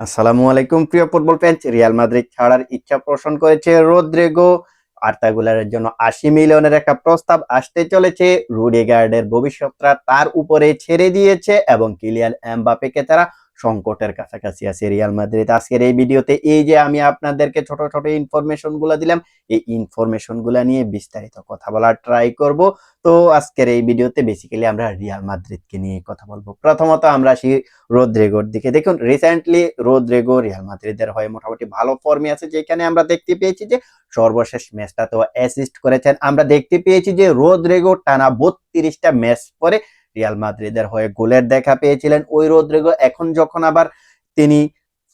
আসসালামু আলাইকুম, প্রিয় ফুটবল ফ্যান্স রিয়াল মাদ্রিদ ছাড়ার ইচ্ছা পোষণ করেছে রোদ্রেগো। আর আর্তাগুলারের জন্য আশি মিলিয়নের একটা প্রস্তাব আসতে চলেছে। রুডিগার্ডের ভবিষ্যৎটা তার উপরে ছেড়ে দিয়েছে এবং কিলিয়ান এমবাপেকে তারা সংকটের কাছাকাছি আছে রিয়াল মাদ্রিদ আজকের এই ভিডিওতে এই যে আমি আপনাদেরকে ছোট ছোট ইনফরমেশনগুলা দিলাম, এই ইনফরমেশনগুলা নিয়ে বিস্তারিত কথা বলার ট্রাই করব। তো আজকের এই ভিডিওতে বেসিক্যালি আমরা রিয়াল মাদ্রিদকে নিয়ে কথা বলব। প্রথমত আমরা আসি রোদ্রেগোর দিকে। দেখুন রিসেন্টলি রোদ্রেগো রিয়াল মাদ্রিদের হয়ে মোটামুটি ভালো ফর্মে আছে, যেখানে আমরা দেখতে পেয়েছি যে সর্বশেষ ম্যাচটা তো অ্যাসিস্ট করেছেন। আমরা দেখতে পেয়েছি যে রোদ্রেগো টানা বত্রিশটা ম্যাচ পরে রিয়াল মাদ্রিদের হয়ে গোলের দেখা পেয়েছিলেন ওই রোদ্রেগো। এখন যখন আবার তিনি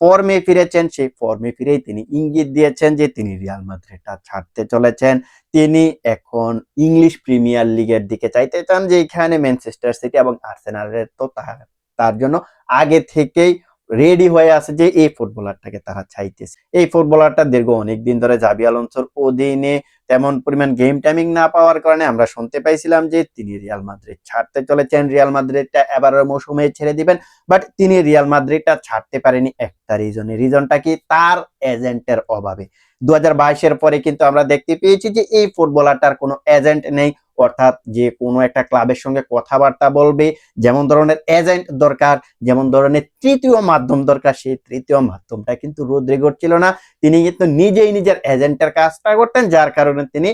ফর্মে ফিরেছেন, সেই ফর্মে ফিরেই তিনি ইঙ্গিত দিয়েছেন যে তিনি রিয়াল মাদ্রিদটা ছাড়তে চলেছেন। তিনি এখন ইংলিশ প্রিমিয়ার লিগের দিকে চাইতে চান, যে এখানে ম্যানচেস্টার সিটি এবং আর্সেনালের তো তার তার জন্য আগে থেকেই রেডি হয়ে আছে যে এই ফুটবলারটাকে তারা চাইতেছে। এই ফুটবলারটা দীর্ঘ অনেকদিন ধরে জাবি আলোনসোর অধীনে তেমন পরিমাণ গেম টাইমিং না পাওয়ার কারণে আমরা শুনতে পাইছিলাম যে তিনি রিয়াল মাদ্রিদ ছাড়তে চলেছেন। রিয়াল মাদ্রিদটা এবারের মৌসুমে ছেড়ে দিবেন বাট তিনি রিয়াল মাদ্রিদটা ছাড়তে পারেনি একটা রিজনে রিজনটা কি? তার এজেন্টের অভাবে। দু বাইশের পরে কিন্তু আমরা দেখতে পেয়েছি যে এই ফুটবলারটার কোনো এজেন্ট নেই। অর্থাৎ যে কোনো একটা ক্লাবের সঙ্গে কথাবার্তা বলবে, যেমন ধরনের এজেন্ট দরকার, যেমন ধরনের তৃতীয় মাধ্যম দরকার, সেই তৃতীয় মাধ্যমটা কিন্তু রোদ্রিগোর ছিল না। তিনি কিন্তু নিজেই নিজের এজেন্টের কাজটা করতেন, যার কারণে তিনি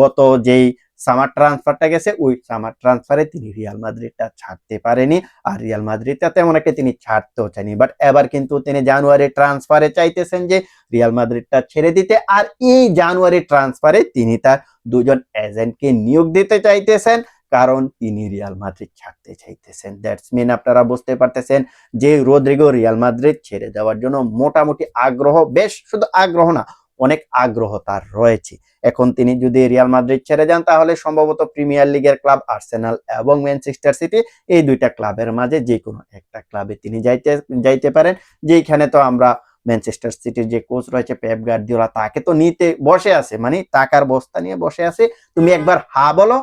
গত যেই সামার ট্রান্সফারটা গেছে, ওই সামার ট্রান্সফারে তিনি রিয়াল মাদ্রিদটা ছাড়তে পারেনি। আর রিয়াল মাদ্রিদটা তেমন একটা তিনি ছাড়তেও চাইনি। বাট এবার কিন্তু তিনি জানুয়ারি ট্রান্সফারে চাইতেছেন যে রিয়াল মাদ্রিদটা ছেড়ে দিতে। আর এই জানুয়ারি ট্রান্সফারে তিনি তার দুজন এজেন্টকে নিয়োগ দিতে চাইতেছেন, কারণ তিনি রিয়াল মাদ্রিদ ছাড়তে চাইতেছেন। দ্যাটস মিন আপনারা বুঝতে পারতেছেন যে রোদ্রিগো রিয়াল মাদ্রিদ ছেড়ে দেওয়ার জন্য মোটামুটি আগ্রহ, বেশ শুধু আগ্রহ না অনেক আগ্রহ তার রয়েছে। এখন তিনি যদি রিয়াল মাদ্রিদ ছেড়ে যান, তাহলে সম্ভবত প্রিমিয়ার লিগের ক্লাব আর্সেনাল এবং ম্যানচেস্টার সিটি এই দুইটা ক্লাবের মাঝে যে কোনো একটা ক্লাবে তিনি যাইতে যাইতে পারেন। যেখানে তো আমরা ম্যানচেস্টার সিটির যে কোচ রয়েছে পেপ গার্দিওলা তাকে তো নিতে বসে আছে মানে টাকার বস্তা নিয়ে বসে আছে। তুমি একবার হা বলো,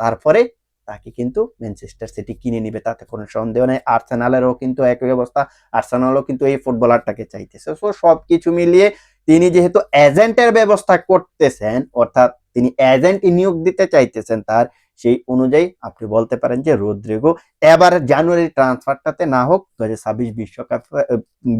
তারপরে তাকে কিন্তু ম্যানচেস্টার সিটি কিনে নিবে, তাতে কোনো সন্দেহ নেই। আর্সেনালেরও কিন্তু একই অবস্থা আর্সেনালও কিন্তু এই ফুটবলারটাকে চাইতেছে। সো সবকিছু মিলিয়ে তিনি যেহেতু এজেন্টের ব্যবস্থা করতেছেন অর্থাৎ তিনি এজেন্ট নিয়োগ দিতে চাইতেছেন তার সেই অনুযায়ী আপনি বলতে পারেন যে রোদ্রিগো, এবার জানুয়ারি ট্রান্সফারটাতে না হোক, দু ছাব্বিশ বিশ্বকাপ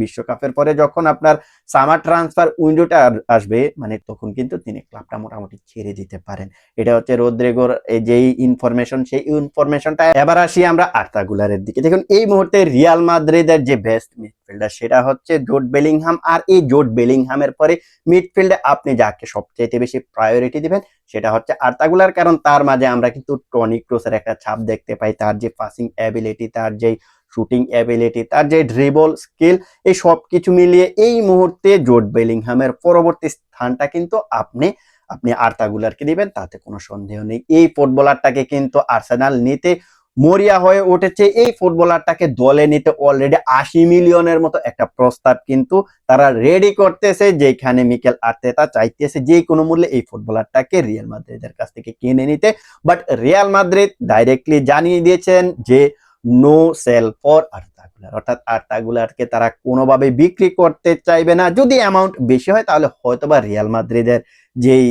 বিশ্বকাপের পরে যখন আপনার সামার ট্রান্সফার উইন্ডোটা আসবে মানে তখন কিন্তু তিনি ক্লাবটা মোটামুটি ছেড়ে দিতে পারেন। এটা হচ্ছে রোদ্রেগোর যেই ইনফরমেশন সেই ইনফরমেশনটা এবার আসি আমরা আর্তাগুলারের দিকে। দেখুন, এই মুহূর্তে রিয়াল মাদ্রিদের যে বেস্ট মিডফিল্ডার সেটা হচ্ছে জোট বেলিংহাম। আর এই জোট বেলিংহামের পরে মিডফিল্ডে আপনি যাকে সবচেয়ে বেশি প্রায়োরিটি দিবেন, সেটা হচ্ছে আর্তাগুলার কারণ তার মাঝে আমরা কিন্তু টনি ক্রোসের একটা ছাপ দেখতে পাই, তার যে পাসিং অ্যাবিলিটি তার যে শুটিং অ্যাবিলিটি তার যে ড্রিবল স্কিল এই সব কিছু মিলিয়ে এই মুহূর্তে জোট বেলিংহামের পরবর্তী স্থানটা কিন্তু আপনি আপনি আর্তাগুলারকে দিবেন, তাতে কোনো সন্দেহ নেই। এই ফুটবলারটাকে কিন্তু আর্সেনাল নিতে মরিয়া হয়ে উঠেছে। এই ফুটবলারটাকে দলে নিতে অলরেডি আশি মিলিয়নের মতো একটা প্রস্তাব কিন্তু তারা রেডি করতেছে, যেখানে মিকেল আর্তেতা চাইতেছে যে কোনো মূল্যে এই ফুটবলারটাকে রিয়াল মাদ্রিদের কাছ থেকে কিনে নিতে। বাট রিয়াল মাদ্রিদ ডাইরেক্টলি জানিয়ে দিয়েছেন যে নো সেল ফর আর্তাগুলার অর্থাৎ আর্তাগুলারকে তারা কোনোভাবে বিক্রি করতে চাইবে না। যদি অ্যামাউন্ট বেশি হয়, তাহলে হয়তোবা রিয়াল মাদ্রিদের যেই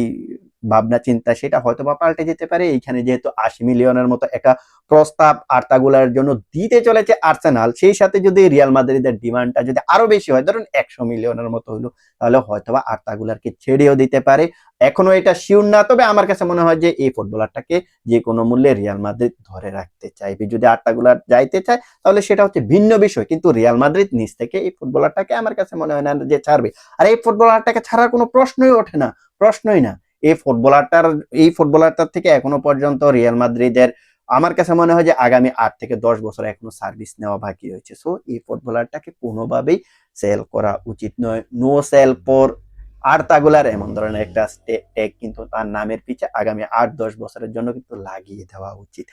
ভাবনা, চিন্তা, সেটা হয়তোবা পাল্টে যেতে পারে। এইখানে যেহেতু আশি মিলিয়নের মতো একটা প্রস্তাব আর্তাগুলার জন্য দিতে চলেছে আর্সেনাল, সেই সাথে যদি রিয়াল মাদ্রিদের ডিমান্ডটা যদি আরও বেশি হয়, ধরুন একশো মিলিয়নের মতো হলো, তাহলে হয়তোবা আর্তাগুলারকে ছেড়েও দিতে পারে। এখনও এটা শিওর না, তবে আমার কাছে মনে হয় যে এই ফুটবলারটাকে যে কোনো মূল্যে রিয়াল মাদ্রিদ ধরে রাখতে চাইবে। যদি আর্তাগুলার যাইতে চায়, তাহলে সেটা হচ্ছে ভিন্ন বিষয়। কিন্তু রিয়াল মাদ্রিদ নিজ থেকে এই ফুটবলারটাকে আমার কাছে মনে হয় না যে ছাড়বে। আর এই ফুটবলারটাকে ছাড়ার কোনো প্রশ্নই ওঠে না, প্রশ্নই না। এই ফুটবলারটার এই ফুটবলারটার থেকে এখনও পর্যন্ত রিয়াল মাদ্রিদের আমার কাছে মনে হয় যে আগামী আট থেকে দশ বছর এখনও সার্ভিস নেওয়া বাকি রয়েছে। সো এই ফুটবলারটাকে কোনোভাবেই সেল করা উচিত নয়। নো সেল ফর আর্তাগুলার এমন ধরনের একটা ট্যাগ কিন্তু তার নামের পিছে আগামী আট দশ বছরের জন্য কিন্তু লাগিয়ে দেওয়া উচিত।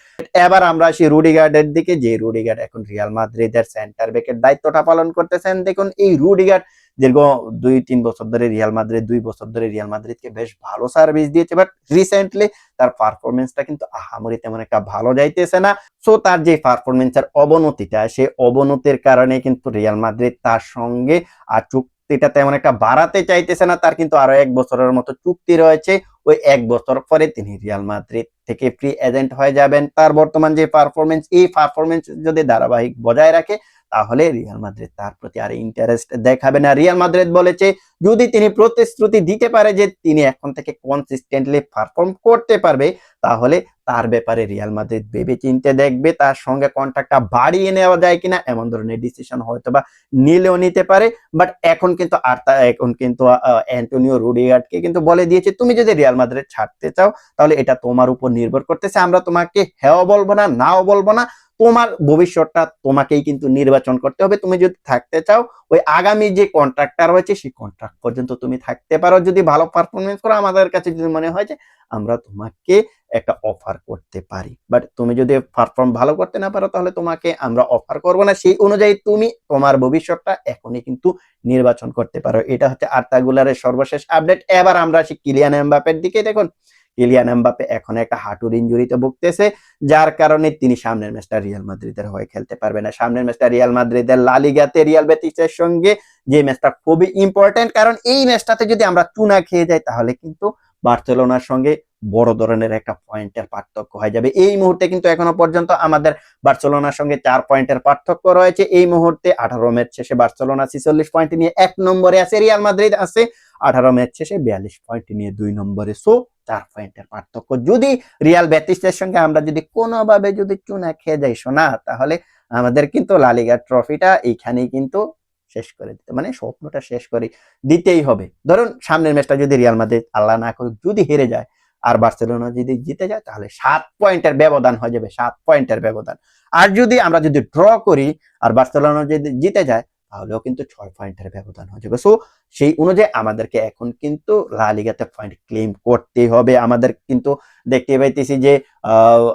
এবার আমরা আসি রুডিগার্ডের দিকে। যে রুডিগার্ড এখন রিয়াল মাদ্রিদের সেন্টার ব্যাকের দায়িত্বটা পালন করতেছেন। দেখুন, এই রুডিগার্ড দীর্ঘ দুই, তিন বছর ধরে রিয়াল মাদ্রিদ, দুই বছর ধরে রিয়াল মাদ্রিদকে বেশ ভালো সার্ভিস দিয়েছে বাট রিসেন্টলি তার পারফরমেন্সটা কিন্তু আহামরি তেমন একটা ভালো যাইতেছে না। সো তার যে পারফরমেন্সের অবনতিটা সেই অবনতির কারণে কিন্তু রিয়াল মাদ্রিদ তার সঙ্গে আর চুক্তিটা তেমন একটা বাড়াতে চাইতেছে না। তার কিন্তু আরও এক বছরের মতো চুক্তি রয়েছে। ওই এক বছর পরে তিনি রিয়াল মাদ্রিদ থেকে ফ্রি এজেন্ট হয়ে যাবেন। তার বর্তমান যে পারফরমেন্স এই পারফরমেন্স যদি ধারাবাহিক বজায় রাখে তাহলে রিয়াল মাদ্রিদ তার প্রতি আর ইন্টারেস্ট দেখাবে না। রিয়াল মাদ্রিদ বলেছে, যদি তিনি প্রতিশ্রুতি দিতে পারে যে তিনি এখন থেকে কনসিস্টেন্টলি পারফর্ম করতে পারবে, তাহলে তার ব্যাপারে রিয়াল মাদ্রিদ ভেবে চিনতে দেখবে, তার সঙ্গে কন্ট্রাক্টটা বাড়িয়ে নেওয়া যায় কিনা, এমন ধরনের ডিসিশন হয়তো বা নিলেও নিতে পারে। বাট এখন কিন্তু আর তা, এখন কিন্তু অ্যান্টোনিও রুডিগার্ডকে কিন্তু বলে দিয়েছে, তুমি যদি রিয়াল মাদ্রিদ ছাড়তে চাও, তাহলে এটা তোমার উপর নির্ভর করতেছে। আমরা তোমাকে হ্যাঁ বলব না, নাও বলব না। তোমার ভবিষ্যৎটা তোমাকেই কিন্তু নির্বাচন করতে হবে। তুমি যদি থাকতে চাও, ওই আগামী যে কন্ট্রাক্টটা রয়েছে, সেই কন্ট্রাক্ট পর্যন্ত তুমি থাকতে পারো। যদি ভালো পারফরমেন্স করো, আমাদের কাছে যদি মনে হয় যে আমরা তোমাকে একটা অফার করতে পারি। বাট তুমি যদি পারফর্ম ভালো করতে না পারো, তাহলে তোমাকে আমরা অফার করব না। সেই অনুযায়ী তুমি তোমার ভবিষ্যৎটা এখনই কিন্তু নির্বাচন করতে পারো। এটা হচ্ছে আর্তাগুলারের সর্বশেষ আপডেট এবার আমরা আসি কিলিয়ান এমবাপের দিকে দেখুন। কিলিয়ান এমবাপে এখন একটা হাঁটুর ইঞ্জুরিতে ভুগতেছে, যার কারণে তিনি সামনের ম্যাচটা রিয়াল মাদ্রিদের হয়ে খেলতে পারবে না। সামনের ম্যাচটা রিয়াল মাদ্রিদের লালিগাতে রিয়াল বেতিসের সঙ্গে যে ম্যাচটা খুবই ইম্পর্টেন্ট কারণ এই ম্যাচটাতে যদি আমরা চুনা খেয়ে যাই, তাহলে কিন্তু বার্সেলোনার সঙ্গে বড় ধরনের একটা পয়েন্টের পার্থক্য হয়ে যাবে। এই মুহূর্তে কিন্তু এখনও পর্যন্ত আমাদের বার্সেলোনার সঙ্গে চার পয়েন্টের পার্থক্য রয়েছে। এই মুহূর্তে আঠারো ম্যাচ শেষে বার্সেলোনা ছিচল্লিশ পয়েন্ট নিয়ে এক নম্বরে আছে, রিয়াল মাদ্রিদ আছে আঠারো ম্যাচ শেষে বিয়াল্লিশ পয়েন্ট নিয়ে দুই নম্বরে। সো চার পয়েন্টের পার্থক্য। যদি রিয়াল বেতিসের সঙ্গে আমরা যদি কোনোভাবে যদি চুনা খেয়ে যাই শোনা তাহলে আমাদের কিন্তু লালিগা ট্রফিটা এইখানেই কিন্তু শেষ করে দিতে মানে স্বপ্নটা শেষ করে দিতেই হবে। ধরুন সামনের ম্যাচটা যদি রিয়াল মাদ্রিদ আল্লাহ না করুক, যদি হেরে যায় আর বার্সেলোনা যদি জিতে যায়, তাহলে সাত পয়েন্টের ব্যবধান হয়ে যাবে, সাত পয়েন্টের ব্যবধান। আর যদি আমরা যদি ড্র করি আর বার্সেলোনা যদি জিতে যায় তাহলেও কিন্তু ছয় পয়েন্টের ব্যবধান হয়ে যাবে। সো সেই অনুযায়ী আমাদেরকে এখন কিন্তু লালিগাতে পয়েন্ট ক্লেম করতে হবে। আমাদের কিন্তু দেখতে পাইতেছি যে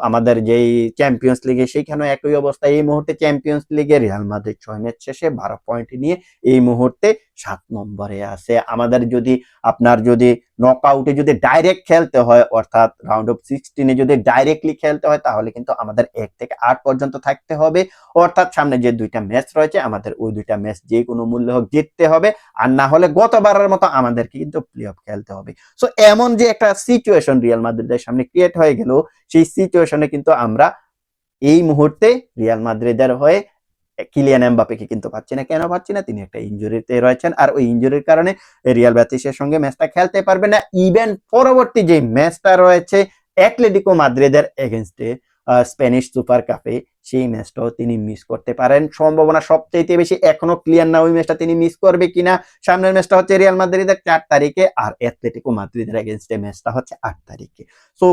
আমাদের যেই চ্যাম্পিয়ন্স লিগে সেইখানে একই অবস্থা। এই মুহূর্তে চ্যাম্পিয়ন্স লিগে রিয়াল মাদ্রিদ ছয় ম্যাচ শেষে বারো পয়েন্ট নিয়ে এই মুহূর্তে সাত নম্বরে আছে। আমাদের যদি, আপনার যদি নক আউটে যদি ডাইরেক্ট খেলতে হয়, অর্থাৎ রাউন্ড অফ সিক্সটিনে যদি ডাইরেক্টলি খেলতে হয়, তাহলে কিন্তু আমাদের এক থেকে আট পর্যন্ত থাকতে হবে। অর্থাৎ সামনে যে দুইটা ম্যাচ রয়েছে, আমাদের ওই দুইটা ম্যাচ যে কোনো মূল্য হোক জিততে হবে। আর না হলে গতবারের মতো আমাদেরকে কিন্তু প্লে অফ খেলতে হবে। সো এমন যে একটা সিচুয়েশন রিয়াল মাদ্রিদের সামনে ক্রিয়েট হয়ে গেল, সেই সিচুয়েশনে কিন্তু আমরা এই মুহূর্তে রিয়াল মাদ্রিদের হয়ে কিলিয়ান এমবাপেকে কিন্তু পাচ্ছি না। কেন পাচ্ছি না? তিনি একটা ইনজুরিতে রয়েছেন। আর ওই ইঞ্জুরির কারণে রিয়াল ব্যাতিসের সঙ্গে ম্যাচটা খেলতে পারবে না। ইভেন পরবর্তী যে ম্যাচটা রয়েছে অ্যাটলেটিকো মাদ্রিদের এগেনস্টে স্প্যানিশ সুপার কাপে সেই ম্যাচটাও তিনি মিস করতে পারেন। সম্ভাবনা সবচেয়ে বেশি এখনও ক্লিয়ার না ওই ম্যাচটা তিনি মিস করবে কিনা। সামনের ম্যাচটা হচ্ছে রিয়াল মাদ্রিদের চার তারিখে আর অ্যাথলেটিকো মাদ্রিদের এগেনস্টে ম্যাচটা হচ্ছে আট তারিখে। সো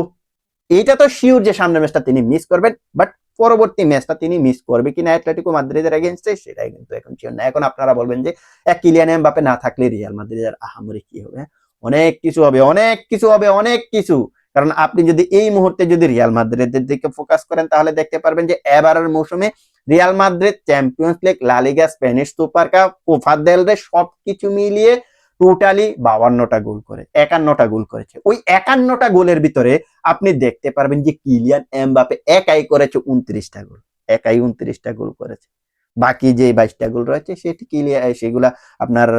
এইটা তো শিওর যে সামনের ম্যাচটা তিনি মিস করবেন বাট পরবর্তী ম্যাচটা তিনি মিস করবে কিনা অ্যাথলেটিকো মাদ্রিদের এগেনস্টে সেটাই কিন্তু এখন শিওর না। এখন আপনারা বলবেন যে এক কিলিয়ান এমবাপে না থাকলে রিয়াল মাদ্রিদের আহামরি কি হবে? অনেক কিছু হবে, অনেক কিছু হবে, অনেক কিছু। কারণ আপনি যদি এই মুহূর্তে যদি রিয়াল মাদ্রিদের দিকে ফোকাস করেন, তাহলে দেখতে পারবেন যে, এবারের মৌসুমে Real Madrid Champions League La Liga Spanish super cup Copa del Rey সবকিছু মিলিয়ে টোটালি বাউান্নটা গোল করে, একান্নটা গোল করেছে। ওই একান্নটা গোলের ভিতরে আপনি দেখতে পারবেন যে কিলিয়ান এমবাপে একাই করেছে উনত্রিশটা গোল, একাই উনত্রিশটা গোল করেছে। বাকি যে বাইশটা গোল রয়েছে, সেটি কিলিয়া সেগুলা আপনার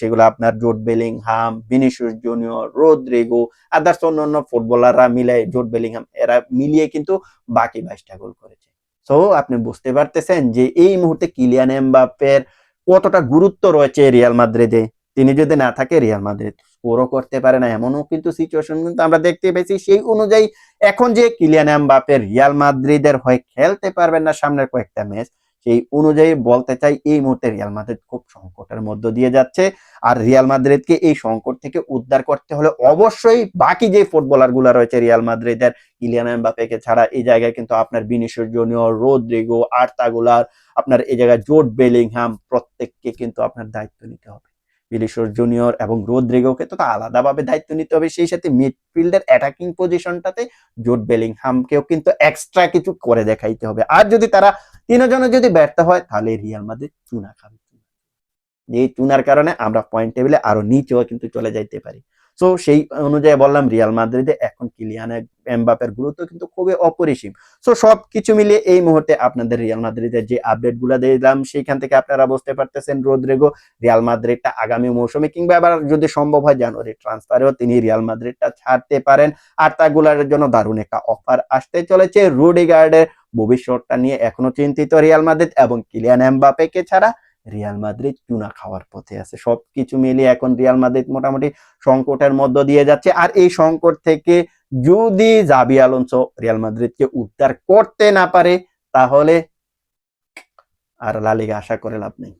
সেগুলা আপনার জোট Bellingham, Vinicius junior, Rodrigo, others অন্যান্য ফুটবলাররা মিলে জোট বেলিংহাম, এরা মিলিয়ে কিন্তু বাকি বাইশটা গোল করেছে। সো, আপনি বুঝতে পারতেছেন যে এই মুহূর্তে কিলিয়ান এমবাপের কতটা গুরুত্ব রয়েছে রিয়াল মাদ্রিদে? তিনি যদি না থাকে রিয়াল মাদ্রিদ স্কোরও করতে পারে না, এমনও কিন্তু সিচুয়েশন কিন্তু আমরা দেখতে পেয়েছি। সেই অনুযায়ী এখন যে কিলিয়ান এমবাপে রিয়াল মাদ্রিদের হয়ে খেলতে পারবেন না সামনের কয়েকটা ম্যাচ সেই অনুযায়ী বলতে চাই এই মুহূর্তে রিয়াল মাদ্রিদ খুব সংকটের মধ্য দিয়ে যাচ্ছে। আর রিয়াল মাদ্রিদকে এই সংকট থেকে উদ্ধার করতে হলে অবশ্যই বাকি যে ফুটবলারগুলা রয়েছে রিয়াল মাদ্রিদের কিলিয়ান এমবাপেকে ছাড়া এই জায়গায় কিন্তু আপনার বিনিশিয়াস জুনিয়র রোদ্রিগো আর্তাগুলার আপনার এই জায়গায় জোট বেলিংহাম প্রত্যেককে কিন্তু আপনার দায়িত্ব নিতে হবে। বিলিশোর জুনিয়র এবং রোদ্রিগোকে তো আলাদাভাবে দায়িত্ব নিতে হবে। সেই সাথে মিডফিল্ডের অ্যাটাকিং পজিশনটাতে জোট বেলিংহামকেও কিন্তু এক্সট্রা কিছু করে দেখাইতে হবে। আর যদি তারা তিনজনে যদি ব্যর্থ হয়, তাহলে রিয়াল মাদ্রিদ চুনা খাবে। এই চুনার কারণে আমরা পয়েন্ট টেবিলে আরও নিচেও কিন্তু চলে যাইতে পারি। সো সেই অনুযায়ী বললাম রিয়াল মাদ্রিদে এখন কিলিয়ান এমবাপের গুরুত্ব কিন্তু খুবই অপরিসীম। সো সব কিছু মিলিয়ে এই মুহূর্তে আপনাদের রিয়াল মাদ্রিদের যে আপডেটগুলা দিলাম, সেইখান থেকে আপনারা বুঝতে পারতেছেন রোদ্রেগো রিয়াল মাদ্রিদটা আগামী মৌসুমে কিংবা আবার যদি সম্ভব হয় জানুয়ারি ট্রান্সফারেও তিনি রিয়াল মাদ্রিদটা ছাড়তে পারেন। আর তাগুলার জন্য দারুণ একটা অফার আসতে চলেছে। রুডিগার্ডের ভবিষ্যৎটা নিয়ে এখনও চিন্তিত রিয়াল মাদ্রিদ এবং কিলিয়ান এমবাপেকে ছাড়া রিয়াল মাদ্রিদ চুনা খাওয়ার পথে আছে। সবকিছু মিলিয়ে এখন রিয়াল মাদ্রিদ মোটামুটি সংকটের মধ্য দিয়ে যাচ্ছে। আর এই সংকট থেকে যদি জাবি আলোনসো রিয়াল মাদ্রিদকে উদ্ধার করতে না পারে, তাহলে আর লালিগা আশা করে লাভ নেই।